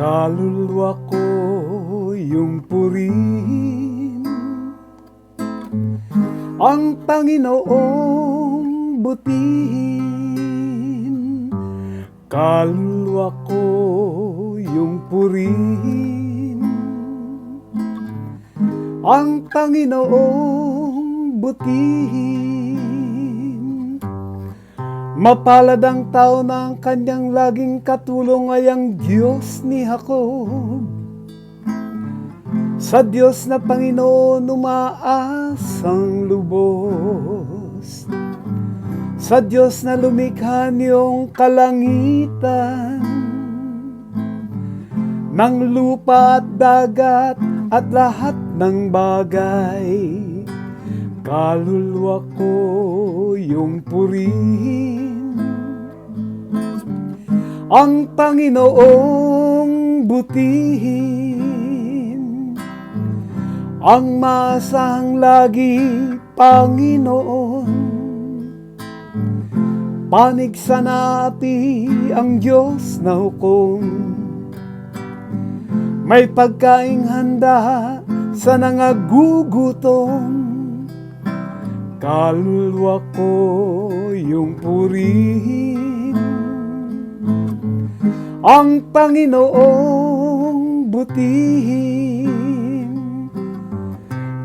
Kaluluwa ko yung purihin Ang Panginoong butihin Kaluluwa ko yung purihin Ang Panginoong butihin Mapalad ang tao na ang kanyang laging katulong ay ang Diyos ni Jacob. Sa Diyos na Panginoon umaasang lubos. Sa Diyos na lumikha niyong kalangitan. Ng lupa at dagat at lahat ng bagay. Kaluluwa ko yung purihin. Ang Panginoong butihin. Ang masang lagi Panginoon. Panig sa ang Diyos na hukom May pagkaing handa sa nangagugutom. Kaluluwa ko yung purihin. Ang Panginoong butihin.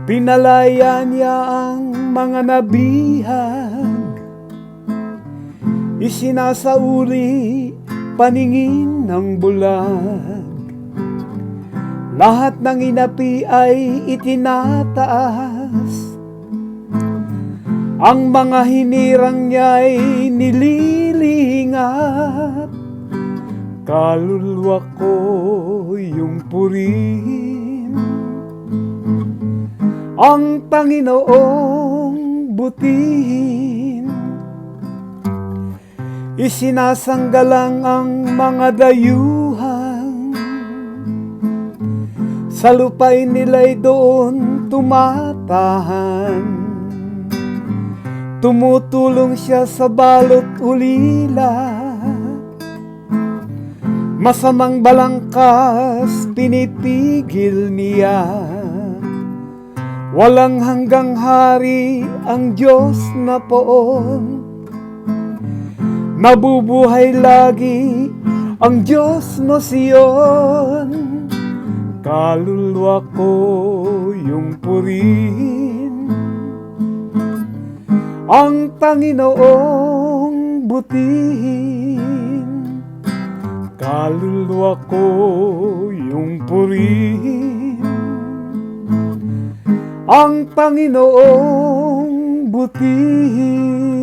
Pinalaya niya ang mga nabihag. Isinasauli paningin ng bulag Lahat ng inapi ay itinataas. Ang mga hinirang niya'y nililingat. Kaluluwa ko yung purihin Ang Panginoong butihin Isinasanggalang ang mga dayuhan Sa lupain nila'y doon tumatahan. Tumutulong siya sa balot ulila. Masamang balangkas pinipigil niya. Walang hanggang hari ang Diyos na poon. Nabubuhay lagi ang Diyos mo siyon Kaluluwa ko yung purihin ang Panginoong butihin Kaluluwa ko yung purihin Ang Panginoong butihin